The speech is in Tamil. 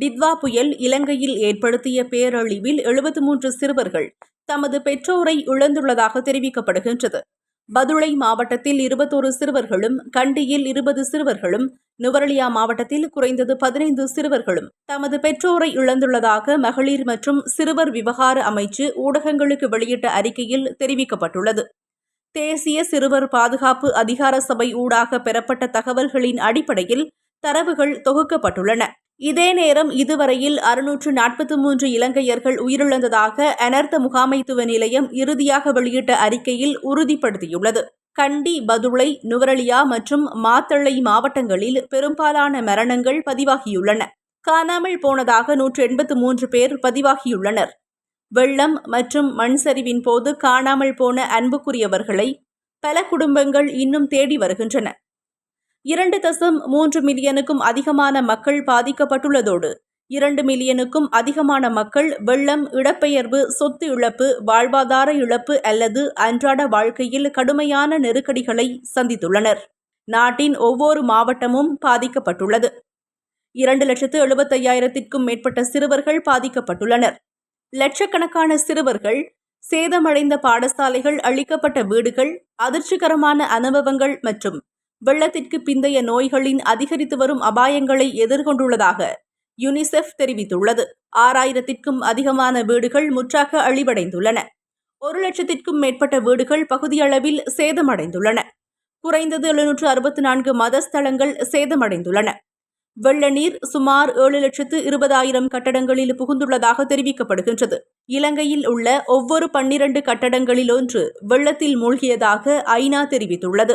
டித்வா புயல் இலங்கையில் ஏற்படுத்திய பேரழிவில் எழுபத்து மூன்று சிறுவர்கள் தமது பெற்றோரை இழந்துள்ளதாக தெரிவிக்கப்படுகின்றது. பதுளை மாவட்டத்தில் இருபத்தோரு சிறுவர்களும் கண்டியில் இருபது சிறுவர்களும் நுவரலியா மாவட்டத்தில் குறைந்தது பதினைந்து சிறுவர்களும் தமது பெற்றோரை இழந்துள்ளதாக மகளிர் மற்றும் சிறுவர் விவகார அமைச்சு ஊடகங்களுக்கு வெளியிட்ட அறிக்கையில் தெரிவிக்கப்பட்டுள்ளது. தேசிய சிறுவர் பாதுகாப்பு அதிகார சபை ஊடாக பெறப்பட்ட தகவல்களின் அடிப்படையில் தரவுகள் தொகுக்கப்பட்டுள்ளன. இதே நேரம் இதுவரையில் அறுநூற்று நாற்பத்தி மூன்று இலங்கையர்கள் உயிரிழந்ததாக அனர்த்த முகாமைத்துவ நிலையம் இறுதியாக வெளியிட்ட அறிக்கையில் உறுதிப்படுத்தியுள்ளது. கண்டி பதுளை நுவரலியா மற்றும் மாத்தளை மாவட்டங்களில் பெரும்பாலான மரணங்கள் பதிவாகியுள்ளன. காணாமல் போனதாக நூற்று எண்பத்து மூன்று பேர் பதிவாகியுள்ளனர். வெள்ளம் மற்றும் மண் சரிவின் போது காணாமல் போன அன்புக்குரியவர்களை பல குடும்பங்கள் இன்னும் தேடி வருகின்றன. இரண்டு தசம் மூன்று மில்லியனுக்கும் அதிகமான மக்கள் பாதிக்கப்பட்டுள்ளதோடு இரண்டு மில்லியனுக்கும் அதிகமான மக்கள் வெள்ளம் இடப்பெயர்வு சொத்து இழப்பு வாழ்வாதார இழப்பு அல்லது அன்றாட வாழ்க்கையில் கடுமையான நெருக்கடிகளை சந்தித்துள்ளனர். நாட்டின் ஒவ்வொரு மாவட்டமும் பாதிக்கப்பட்டுள்ளது. இரண்டு லட்சத்து எழுபத்தையாயிரத்திற்கும் மேற்பட்ட சிறுவர்கள் பாதிக்கப்பட்டுள்ளனர். லட்சக்கணக்கான சிறுவர்கள் சேதமடைந்த பாடசாலைகள் அளிக்கப்பட்ட வீடுகள் அதிர்ச்சிகரமான அனுபவங்கள் மற்றும் வெள்ளத்திற்கு பிந்தைய நோய்களின் அதிகரித்து வரும் அபாயங்களை எதிர்கொண்டுள்ளதாக யுனிசெஃப் தெரிவித்துள்ளது. ஆறாயிரத்திற்கும் அதிகமான வீடுகள் முற்றாக அழிவடைந்துள்ளன. ஒரு லட்சத்திற்கும் மேற்பட்ட வீடுகள் பகுதியளவில் சேதமடைந்துள்ளன. குறைந்தது எழுநூற்று அறுபத்தி நான்கு மதஸ்தலங்கள் சேதமடைந்துள்ளன. வெள்ள நீர் சுமார் ஏழு லட்சத்து இருபதாயிரம் கட்டடங்களில் புகுந்துள்ளதாக தெரிவிக்கப்படுகின்றது. இலங்கையில் உள்ள ஒவ்வொரு பன்னிரண்டு கட்டடங்களில் ஒன்று வெள்ளத்தில் மூழ்கியதாக ஐநா தெரிவித்துள்ளது.